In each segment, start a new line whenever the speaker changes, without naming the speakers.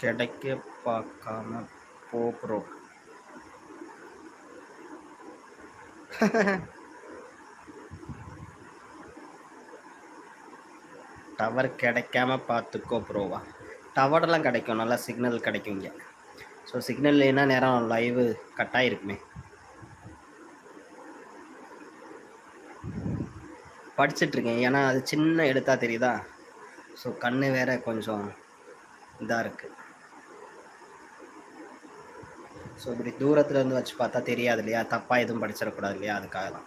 கிடைக்க பார்க்காம போ ப்ரோ டவர் கிடைக்காம பார்த்துக்கோ ப்ரோவா டவர்லாம் கிடைக்கும். நல்லா சிக்னல் கிடைக்கும் இங்கே. ஸோ சிக்னல் இல்லைன்னா நேரம் லைவு கட் ஆகிருக்குமே படிச்சுட்ருக்கேன். ஏன்னா அது சின்ன எடுத்தா தெரியுதா? ஸோ கண்ணு வேற கொஞ்சம் இதாக இருக்குது ஸோ இப்படி தூரத்துல இருந்து வச்சு பார்த்தா தெரியாது இல்லையா? தப்பாக எதுவும் படிச்சிடக்கூடாது இல்லையா? அதுக்காக தான்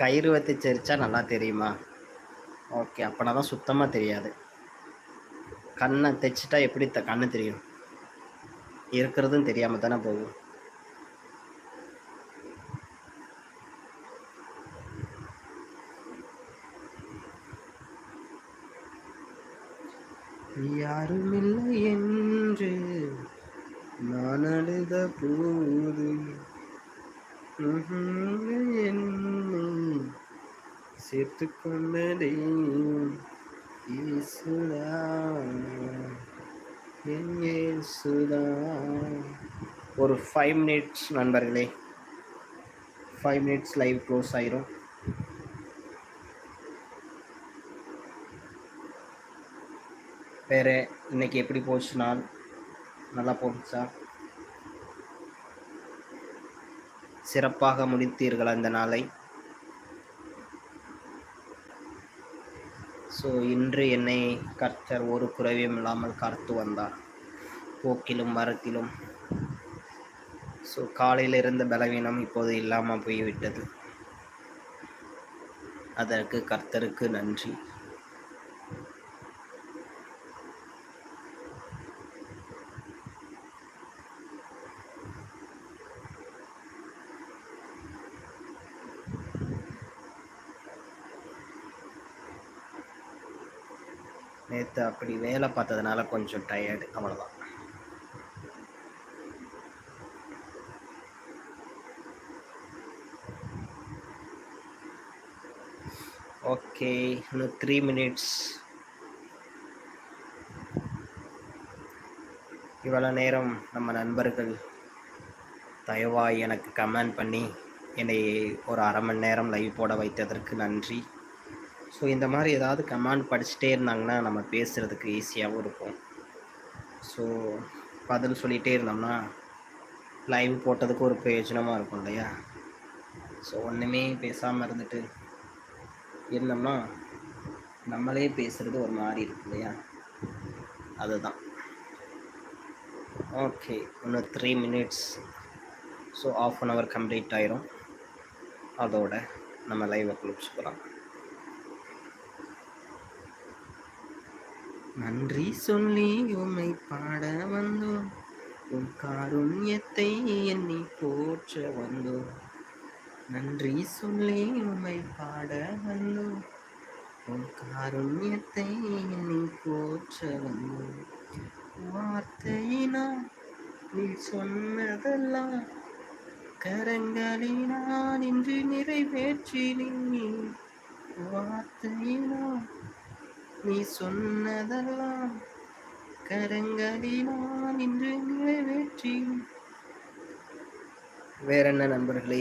கயிறு வத்தி சரிச்சா நல்லா தெரியுமா? ஓகே அப்போனா தான் சுத்தமாக தெரியாது. கண்ணை தைச்சிட்டா எப்படி த கண்ணு தெரியும்? இருக்கிறதும் தெரியாமல் தானே போகும். யாருமில்லை என்று நான் அழுத போது என்னை சேர்த்து கொண்டதே இயேசுதா ஏசுதா. ஒரு ஃபைவ் மினிட்ஸ் நண்பர்களே. ஃபைவ் மினிட்ஸ் லைவ் க்ளோஸ் ஆயிரும். வேறு இன்னைக்கு எப்படி போச்சு நாள் நல்லா போச்சா சிறப்பாக முடித்தீர்கள் அந்த நாளை? ஸோ இன்று என்னை கர்த்தர் ஒரு குறைவையும் இல்லாமல் காத்து வந்தார். போக்கிலும் மரத்திலும். ஸோ காலையில் இருந்த பலவீனம் இப்போது இல்லாமல் போய்விட்டது. அதற்கு கர்த்தருக்கு நன்றி. நேற்று அப்படி வேலை பார்த்ததுனால கொஞ்சம் டயர்டு அவ்வளோதான் ஓகே இன்னும் த்ரீ மினிட்ஸ் இவ்வளோ நேரம் நம்ம நண்பர்கள் தயவாய் எனக்கு கமெண்ட் பண்ணி என்னை ஒரு அரை மணி நேரம் லைவ் போட வைத்ததற்கு நன்றி. ஸோ இந்த மாதிரி ஏதாவது கமாண்ட் படிச்சுட்டே இருந்தாங்கன்னா நம்ம பேசுகிறதுக்கு ஈஸியாகவும் இருக்கும். ஸோ பதில் சொல்லிகிட்டே இருந்தோம்னா லைவ் போட்டதுக்கு ஒரு பிரயோஜனமாக இருக்கும் இல்லையா? ஸோ ஒன்றுமே பேசாமல் இருந்துட்டு இருந்தோம்னா நம்மளே பேசுகிறது ஒரு மாதிரி இருக்கு இல்லையா? அதுதான். ஓகே இன்னும் three minutes so half an hour complete ஆயிரும். அதோட நம்ம லைவை குளிச்சுக்கலாம். நன்றி சொல்லி உம்மை பாட வந்தோம். உன் காருண்யத்தை எண்ணி போற்ற வந்தோம். நன்றி சொல்லி உம்மை பாட வந்தோம். உன் காருண்யத்தை எண்ணி போற்ற வந்தோம். வார்த்தையினா நீ சொன்னதெல்லாம் கரங்களினால் இன்று நிறைவேற்றினேன் வார்த்தையினால் நீ சொன்னதெல்லாம் கரங்களினால் இன்று நிறைவேற்றி வேற என்ன நண்பர்களே?